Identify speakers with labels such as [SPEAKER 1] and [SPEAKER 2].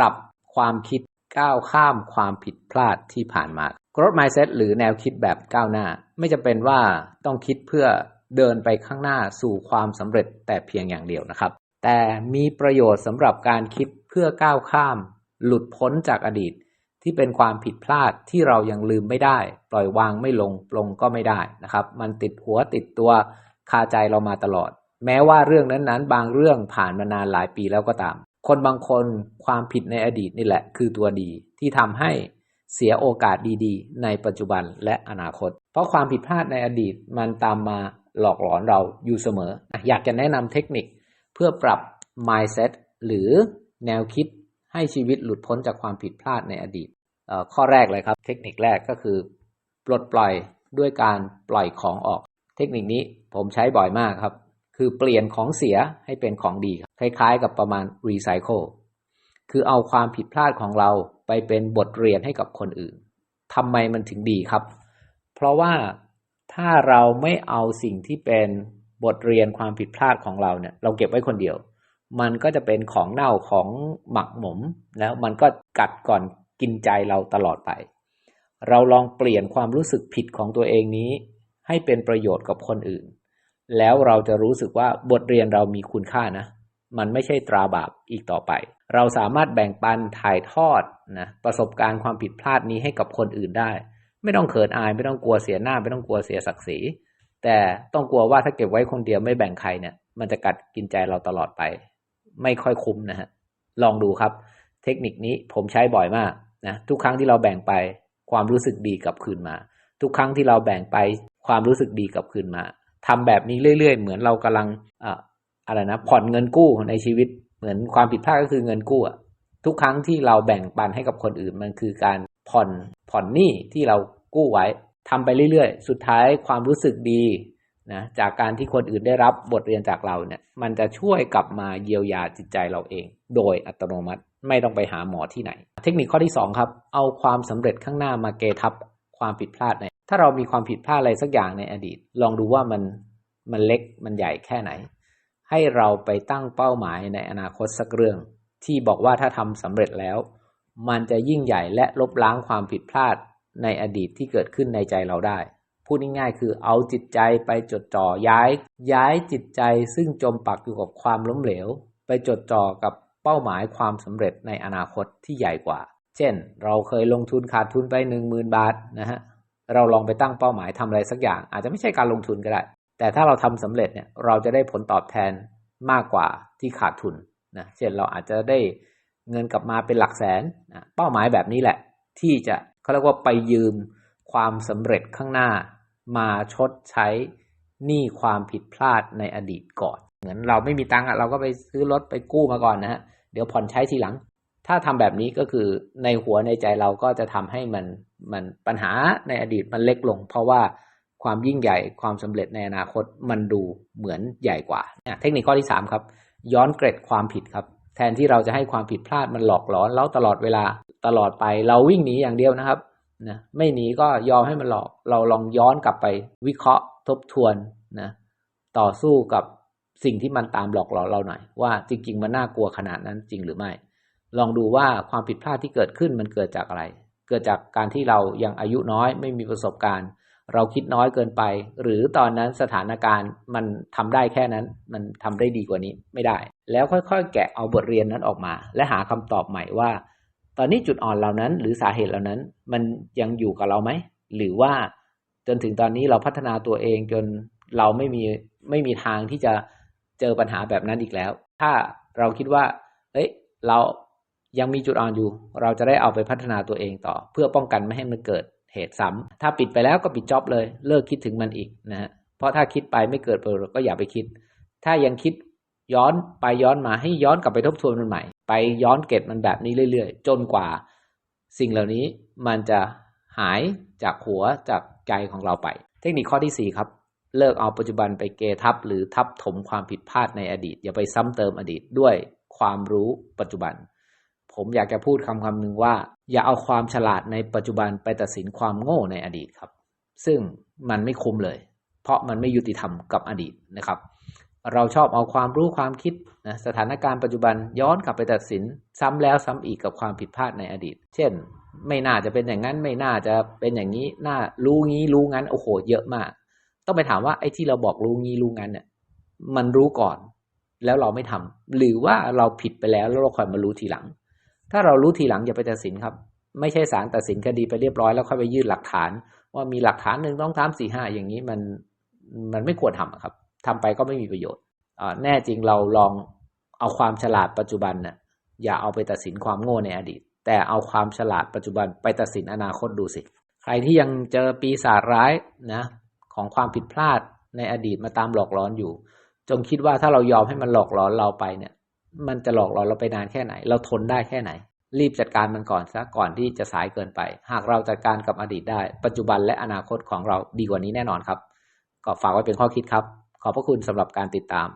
[SPEAKER 1] ปรับความคิดก้าวข้ามความผิดพลาดที่ผ่านมา growth mindset หรือแนวคิดแบบก้าวหน้า ไม่จำเป็นว่าต้องคิดเพื่อเดินไปข้างหน้าสู่ความสำเร็จแต่เพียงอย่างเดียวนะครับ แต่มีประโยชน์สำหรับการคิดเพื่อก้าวข้าม หลุดพ้นจากอดีต ที่เป็นความผิดพลาดที่เรายังลืมไม่ได้ ปล่อยวางไม่ลงปลงก็ไม่ได้นะครับ มันติดหัวติดตัวคาใจเรามาตลอด แม้ว่าเรื่องนั้นๆ บางเรื่องผ่านมานานหลายปีแล้วก็ตาม คนบางคนความผิดในอดีตนี่แหละ คือตัวดีที่ทำให้เสียโอกาสดีๆ ในปัจจุบันและอนาคต เพราะความผิดพลาดในอดีตมันตามมาหลอกหลอนเราอยู่เสมอ อยากจะแนะนำเทคนิคเพื่อปรับ mindset หรือแนวคิดให้ชีวิตหลุดพ้นจากความผิดพลาดในอดีต ข้อแรกเลยครับ เทคนิคแรกก็คือ ปลดปล่อยด้วยการปล่อยของออก เทคนิคนี้ผมใช้บ่อยมากครับ คือเปลี่ยนของเสียให้เป็นของดีครับคล้ายๆ กับประมาณรีไซเคิลคือเอาความผิดพลาดของเราไปเป็นบทเรียนให้กับคนอื่นทำไมมันถึงดีครับ เพราะว่าถ้าเราไม่เอาสิ่งที่เป็นบทเรียนความผิดพลาดของเราเนี่ย เราเก็บไว้คนเดียว มันก็จะเป็นของเน่าของหมักหมม แล้วมันก็กัดก่อนกินใจเราตลอดไป เราลองเปลี่ยนความรู้สึกผิดของตัวเองนี้ ให้เป็นประโยชน์กับคนอื่น แล้วเราจะรู้สึกว่าบทเรียนเรามีคุณค่านะ มันไม่ใช่ตราบาปอีกต่อไป เราสามารถแบ่งปันถ่ายทอดนะประสบการณ์ความผิดพลาดนี้ให้กับคนอื่นได้ ไม่ต้องเขินอาย ไม่ต้องกลัวเสียหน้า ไม่ต้องกลัวเสียศักดิ์ศรีแต่ต้องกลัวว่าถ้าเก็บไว้คนเดียวไม่แบ่งใครเนี่ย มันจะกัดกินใจเราตลอดไป ไม่ค่อยคุ้มนะฮะลองดูครับ เทคนิคนี้ผมใช้บ่อยมากนะทุกครั้งที่เราแบ่งไปความรู้สึกดีกลับคืนมา ทุกครั้งที่เราแบ่งไปความรู้สึกดีกลับคืนมา ทำแบบนี้เรื่อย ๆ เหมือนเรากำลังอ่าอะไรนะผ่อนเงินกู้ในชีวิต เหมือนความผิดพลาดก็คือเงินกู้อะทุกครั้งที่เราแบ่งปันให้กับคนอื่นมันคือการผ่อนผ่อนหนี้ที่เรากู้ไว้ทำไปเรื่อยๆ สุดท้ายความรู้สึกดีนะจากการที่คนอื่นได้รับบทเรียนจากเราเนี่ย มันจะช่วยกลับมาเยียวยาจิตใจเราเอง โดยอัตโนมัติไม่ต้องไปหาหมอที่ไหน เทคนิคข้อที่ 2 ครับ เอาความสำเร็จข้างหน้ามาเกทับความผิดพลาดใน ถ้าเรามีความผิดพลาดอะไรสักอย่างในอดีต ลองดูว่ามันมันเล็กมันใหญ่แค่ไหน ให้เราไปตั้งเป้าหมายในอนาคตสักเรื่อง ที่บอกว่าถ้าทำสำเร็จแล้ว มันจะยิ่งใหญ่และลบล้างความผิดพลาดในอดีตที่เกิดขึ้นในใจเราได้ พูดง่ายๆคือเอาจิตใจไปจดจ่อย้าย ย้ายจิตใจซึ่งจมปักอยู่กับความล้มเหลว ไปจดจ่อกับเป้าหมายความสำเร็จในอนาคตที่ใหญ่กว่า เช่น เราเคยลงทุนขาดทุนไปหนึ่งมืนบาทนะฮะ เราลองไปตั้งเป้าหมายทำอะไรสักอย่าง อาจจะไม่ใช่การลงทุนก็ได้ แต่ถ้าเราทำสำเร็จเนี่ยเราจะได้ผลตอบแทนมากกว่าที่ขาดทุนนะเช่นเราอาจจะได้เงินกลับมาเป็นหลักแสนนะเป้าหมายแบบนี้แหละ ที่จะเขาเรียกว่าไปยืมความสำเร็จข้างหน้า มาชดใช้หนี้ความผิดพลาดในอดีตก่อน เหมือนเราไม่มีตังค์เราก็ไปซื้อรถไปกู้มาก่อนนะฮะเดี๋ยวผ่อนใช้ทีหลัง ถ้าทำแบบนี้ก็คือในหัวในใจเราก็จะทำให้มันมันปัญหาในอดีตมันเล็กลง เพราะว่าความยิ่งใหญ่ความสำเร็จในอนาคตมันดูเหมือนใหญ่กว่าเทคนิคข้อที่3ครับ ย้อนเกร็ดความผิดครับ แทนที่เราจะให้ความผิดพลาดมันหลอกหลอนเราตลอดเวลาตลอดไป เราวิ่งหนีอย่างเดียวนะครับนะไม่หนีก็ยอมให้มันหลอก เราลองย้อนกลับไปวิเคราะห์ทบทวนนะต่อสู้กับสิ่งที่มันตามหลอกหลอนเราหน่อยว่าจริง ๆ มันน่ากลัวขนาดนั้นจริงหรือไม่ ลองดูว่าความผิดพลาดที่เกิดขึ้นมันเกิดจากอะไร เกิดจากการที่เรายังอายุน้อยไม่มีประสบการณ์ เราคิดน้อยเกินไป หรือตอนนั้นสถานการณ์มันทำได้แค่นั้น มันทำได้ดีกว่านี้ไม่ได้ แล้วค่อยๆ แกะเอาบทเรียนนั้นออกมา และหาคำตอบใหม่ว่า ตอนนี้จุดอ่อนเหล่านั้น หรือสาเหตุเหล่านั้น มันยังอยู่กับเราไหมหรือว่าจนถึงตอนนี้เราพัฒนาตัวเองจนเราไม่มีไม่มีทางที่จะเจอปัญหาแบบนั้นอีกแล้ว ถ้าเราคิดว่า เอ้ย เรา ยังมีจุดอ่อนอยู่ เราจะได้เอาไปพัฒนาตัวเองต่อ เพื่อป้องกันไม่ให้มันเกิดเหตุซ้ำถ้าปิดไปแล้วก็ปิดจ็อบเลย เลิกคิดถึงมันอีกนะฮะเพราะถ้าคิดไปไม่เกิดประโยชน์ก็อย่าไปคิด ถ้ายังคิดย้อนไปย้อนมาให้ย้อนกลับไปทบทวนมันใหม่ ไปย้อนเก็บมันแบบนี้เรื่อยๆ จนกว่า สิ่งเหล่านี้มันจะหายจากหัวจากใจของเราไป เทคนิคข้อที่ 4 ครับ เลิกเอาปัจจุบันไปเกทับหรือทับถมความผิดพลาดในอดีต อย่าไปซ้ำเติมอดีตด้วยความรู้ปัจจุบัน ผมอยากจะพูดคำคำหนึ่งว่า อย่าเอาความฉลาดในปัจจุบันไปตัดสินความโง่ในอดีตครับ ซึ่งมันไม่คุ้มเลย เพราะมันไม่ยุติธรรมกับอดีตนะครับ เราชอบเอาความรู้ความคิดนะสถานการณ์ปัจจุบันย้อนกลับไปตัดสิน ซ้ำแล้วซ้ำอีกกับความผิดพลาดในอดีต เช่น ไม่น่าจะเป็นอย่างนั้นไม่น่าจะเป็นอย่างนี้น่ารู้งี้รู้งั้นโอ้โหเยอะมาก ต้องไปถามว่าไอ้ที่เราบอกรู้งี้รู้งั้นเนี่ยมันรู้ก่อนแล้วเราไม่ทำหรือว่าเราผิดไปแล้วแล้วเราคอยมารู้ทีหลัง ถ้าเรารู้ทีหลังอย่าไปตัดสินครับ ไม่ใช่ศาลตัดสินคดีไปเรียบร้อยแล้วค่อยไปยื่นหลักฐาน ว่ามีหลักฐานหนึ่งต้องทำสี่ห้าอย่างนี้มันมันไม่ควรทำครับทำไปก็ไม่มีประโยชน์แน่จริงเราลองเอาความฉลาดปัจจุบันน่ะอย่าเอาไปตัดสินความโง่ในอดีต แต่เอาความฉลาดปัจจุบันไปตัดสินอนาคตดูสิ ใครที่ยังเจอปีศาจร้ายนะของความผิดพลาดในอดีตมาตามหลอกหลอนอยู่ จงคิดว่าถ้าเรายอมให้มันหลอกหลอนเราไปเนี่ย มันจะหลอกเราเราไปนานแค่ไหน เราทนได้แค่ไหน รีบจัดการมันก่อนซะก่อนที่จะสายเกินไป หากเราจัดการกับอดีตได้ ปัจจุบันและอนาคตของเราดีกว่านี้แน่นอนครับ ก็ฝากไว้เป็นข้อคิดครับ ขอบพระคุณสำหรับการติดตาม